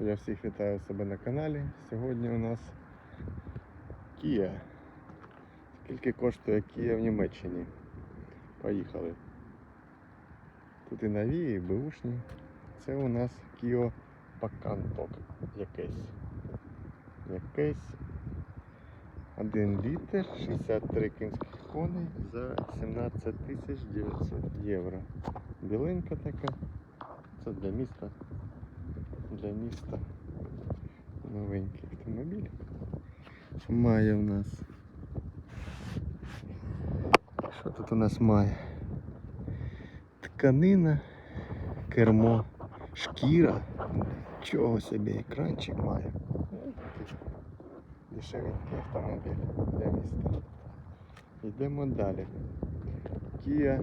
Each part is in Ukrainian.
Я всіх вітаю себе на каналі. Сьогодні у нас Kia. Скільки коштує Kia в Німеччині? Поїхали. Тут і нові, і беушні. Це у нас Kia Picanto якесь. Якесь 1 літр 63 кінських коней за 17 тисяч 900 євро. Біленька така. Це для міста. Для міста новенький автомобіль. Має в нас. Що тут у нас має? Тканина, кермо, шкіра. Чого собі екранчик має. Дешевенький автомобіль для міста. Йдемо далі. Kia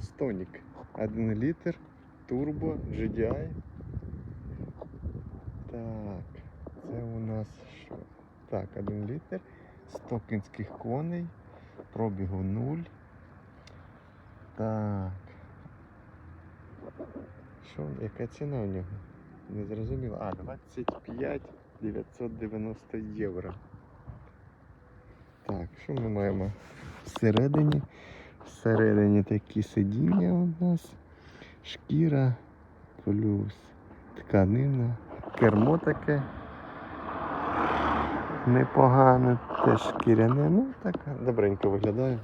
Stonic 1 літр, турбо, GDI. Так, це у нас що? Так, 1 літр, 100 кінських коней, пробігу 0. Так. Що, яка ціна у нього? Не зрозуміло. А, 25 990 євро. Так, що ми маємо всередині? Всередині такі сидіння у нас. Шкіра плюс тканина. Кермо таке. Непогане, теж шкіряне. Ну так добренько виглядає.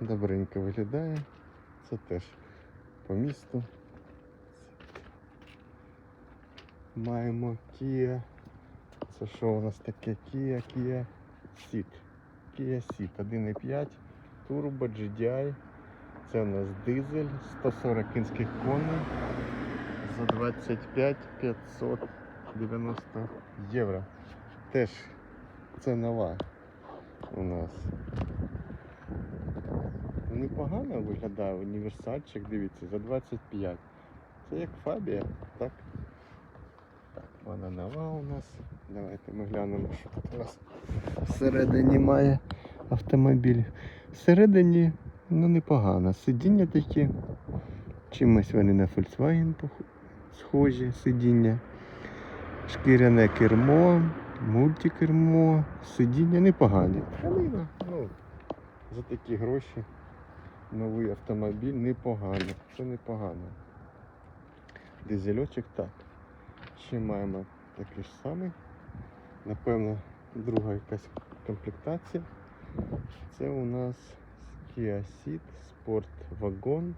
Добренько виглядає. Це теж по місту. Маємо Kia. Це що у нас таке? Kia, Kia Ceed. Kia Ceed 1.5 Turbo GDI. Це у нас дизель 140 кінських коней за 25 590 євро. Теж це нова у нас. Непогано виглядає універсальчик, дивіться, за 25. Це як Фабія, так? Так, вона нова у нас. Давайте ми глянемо, що тут у нас всередині має автомобіль. Всередині ну непогано. Сидіння такі. Чимось вони на Volkswagen пох- схожі сидіння. Шкіряне кермо, мультикермо, сидіння непогані. Тканина, ну, за такі гроші новий автомобіль непогано. Це непогано. Дизельочок так. Ще маємо такий ж самий. Напевно, друга якась комплектація. Це у нас Kia Ceed Sport Wagon.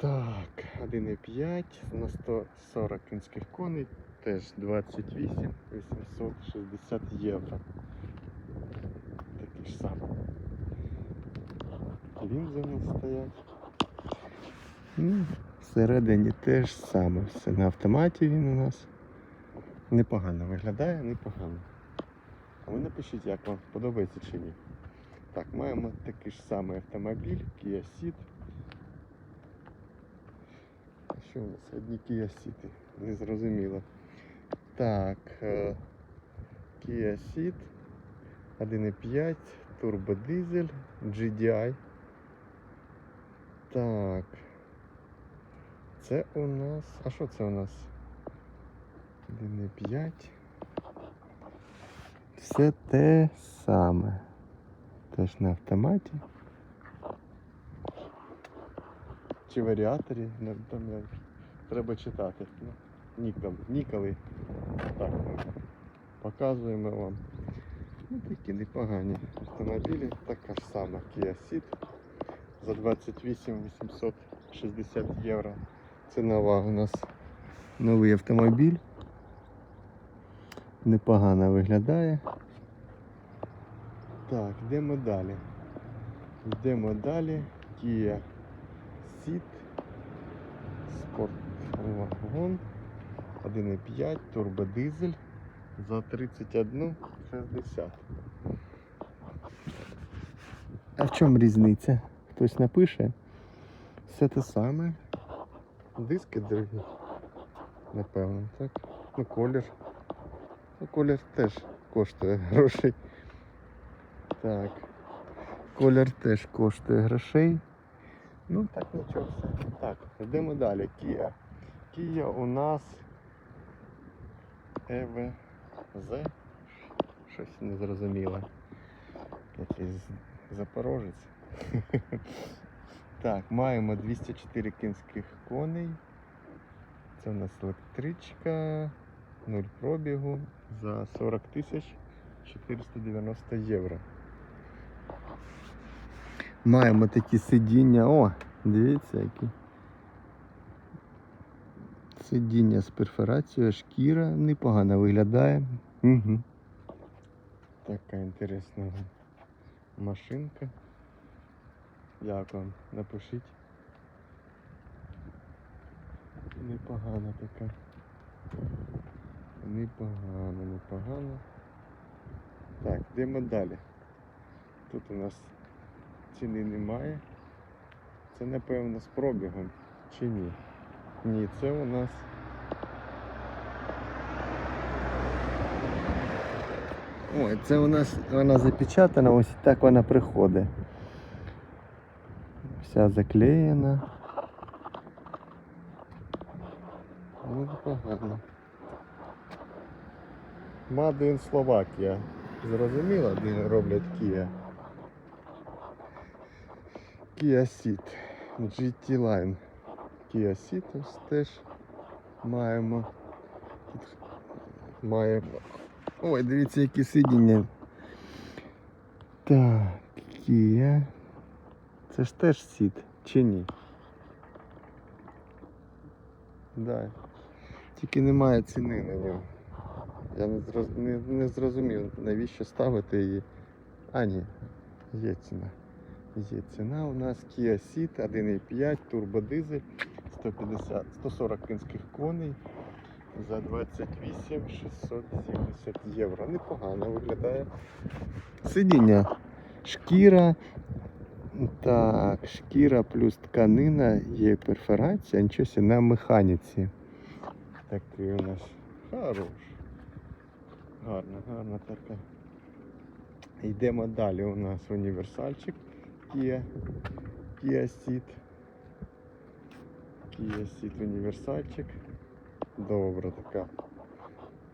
Так, 1,5 на 140 кінських коней, теж 28 860 євро. Такі ж самі. Лінзи у нас стоять. Ну, всередині теж саме. Все на автоматі він у нас. Непогано виглядає, непогано. А ви напишіть, як вам подобається чи ні. Так, маємо такий ж самий автомобіль, Kia Ceed. Що у нас? Одні Kia не зрозуміло. Так, Kia Ceed 1.5, турбодизель, GDI. Так. Це у нас. А що це у нас? 1.5. Все те саме. Теж на автоматі. Чи варіаторі, там треба читати. Ну, ніколи, ніколи. Так, показуємо вам. Ну, такі непогані автомобілі. Така ж сама Kia Ceed за 28 860 євро. Це нова у нас новий автомобіль. Непогано виглядає. Так, йдемо далі. Йдемо далі. Kia Sport Wagon 1.5 турбодизель за 31,60. А в чому різниця? Хтось напише. Все те саме. Диски дорогі. Напевно, так. Ну, колір. Ну, колір теж коштує грошей. Так. Колір теж коштує грошей. Ну так нічого все. Так, йдемо далі. Kia Kia у нас EVZ. Щось не зрозуміло. Якийсь запорожець. Так, маємо 204 кінських коней. Це у нас електричка, 0 пробігу за 40 тисяч 490 євро. Маємо такі сидіння. О, дивіться які. Сидіння з перфорацією, шкіра непогано виглядає. Угу. Така інтересна машинка. Як вам? Напишіть. Непогана така. Непогано, непогано. Так, йдемо далі. Тут у нас ціни немає. Це напевно з пробігом чи ні? Ні, це у нас. Ой, це у нас вона запечатана, ось так вона приходить. Вся заклеєна. Ну. Made in Slovakia. Зрозуміло, де роблять Kia. Kia Ceed. GT Line. Kia Ceed ось теж маємо. Тут маємо. Ой, дивіться, які сидіння. Так, Kia. Це ж теж Ceed, чи ні? Да. Тільки немає ціни на нього. Я не, зроз... не, не зрозумів, навіщо ставити її. А, ні, є ціна. Є ціна у нас Kia Ceed 1.5 турбодизель 150, 140 кінських коней за 28 670 євро. Непогано виглядає. Сидіння. Шкіра. Так, шкіра плюс тканина, є перфорація, нічого на механіці. Такий у нас хорош. Гарна, гарна така. Йдемо далі. У нас універсальчик Kia, Kia Ceed. Kia Ceed універсальчик. Добра така.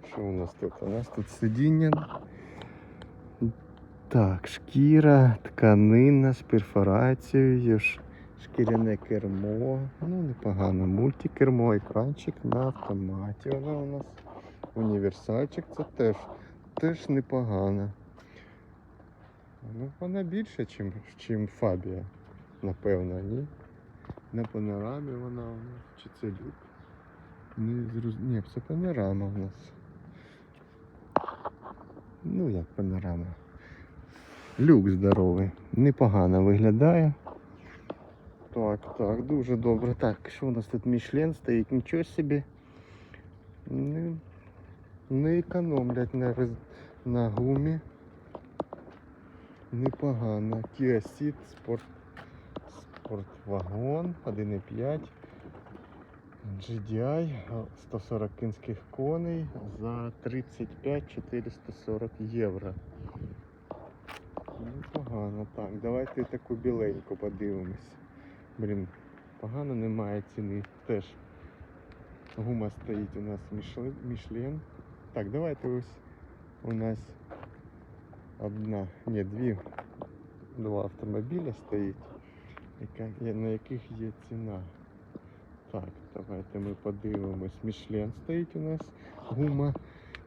Що у нас тут? У нас тут сидіння. Так, шкіра, тканина з перфорацією, шкіряне кермо. Ну, непогано. Мультикермо, екранчик на автоматі. Вона у нас. Універсальчик це теж, теж непогано. Ну, вона більше, чим, чим Фабія, напевно, ні. На панорамі вона у нас. Чи це люк? Не зроз... Ні, це панорама у нас. Ну як панорама. Люк здоровий. Непогано виглядає. Так, так, дуже добре. Так, що у нас тут Мішлен стоїть? Нічого собі. Не, не економлять на, на гумі. Непогано. Kia Ceed спорт... спортвагон 1.5. GDI 140 кінських коней за 35 440 євро. Непогано. Так, давайте таку біленьку подивимось. Блін, погано немає ціни. Теж гума стоїть у нас. Мішлен. Так, давайте ось у нас одна, ні, дві, два автомобіля стоїть, на яких є ціна. Так, давайте ми подивимось. Мішлен стоїть у нас. Гума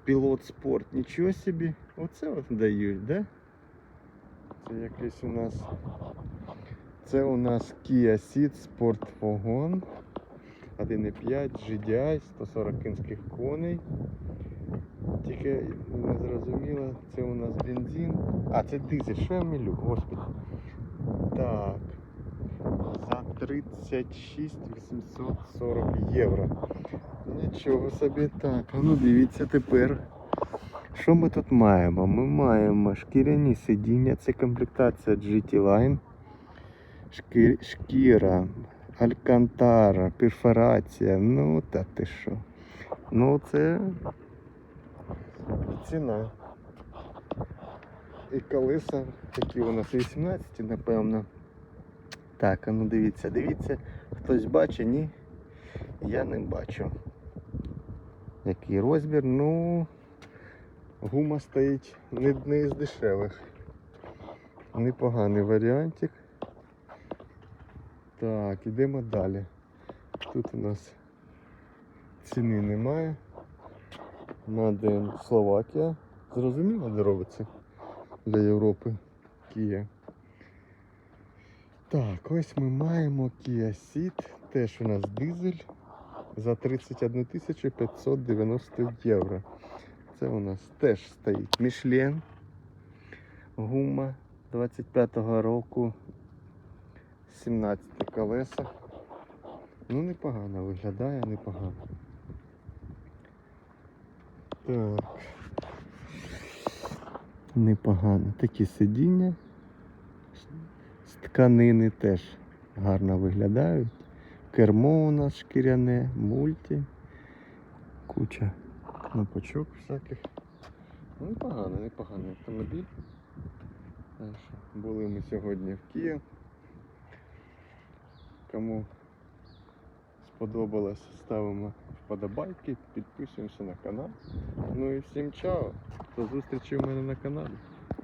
Пілот Спорт. Нічого собі. Оце от дають, да? Це якийсь у нас. Це у нас Kia Ceed Sport Wagon 1.5 GDI 140 кінських коней. Тільки не зрозуміло, це у нас бензин. А, це дизель, що я мілю, господи. Так. За 36 840 євро. Нічого собі так. Ну дивіться тепер. Що ми тут маємо? Ми маємо шкіряні сидіння, це комплектація GT Line. Шкі... Шкіра, алькантара, перфорація. Ну та ти що? Ну це ціна. І колеса такі у нас 18, напевно. Так, а ну дивіться, дивіться. Хтось бачить, ні? я не бачу. Який розмір, ну гума стоїть не, не із дешевих. Непоганий варіантик. Так, ідемо далі. Тут у нас ціни немає. Маден Словакія. Зрозуміло, де робиться для Європи Kia. Так, ось ми маємо Kia Ceed, теж у нас дизель за 31 590 євро. Це у нас теж стоїть Мішлен. Гума 25-го року. 17 колеса. Ну, непогано виглядає, непогано. Так. Непогано. Такі сидіння з тканини теж гарно виглядають. Кермо у нас шкіряне, мульті, куча кнопочок всяких. Ну, непогано, непоганий автомобіль. Були ми сьогодні в Києві. Кому сподобалось, ставимо вподобайки, підписуємося на канал. Ну і всім чао! До зустрічі у мене на каналі.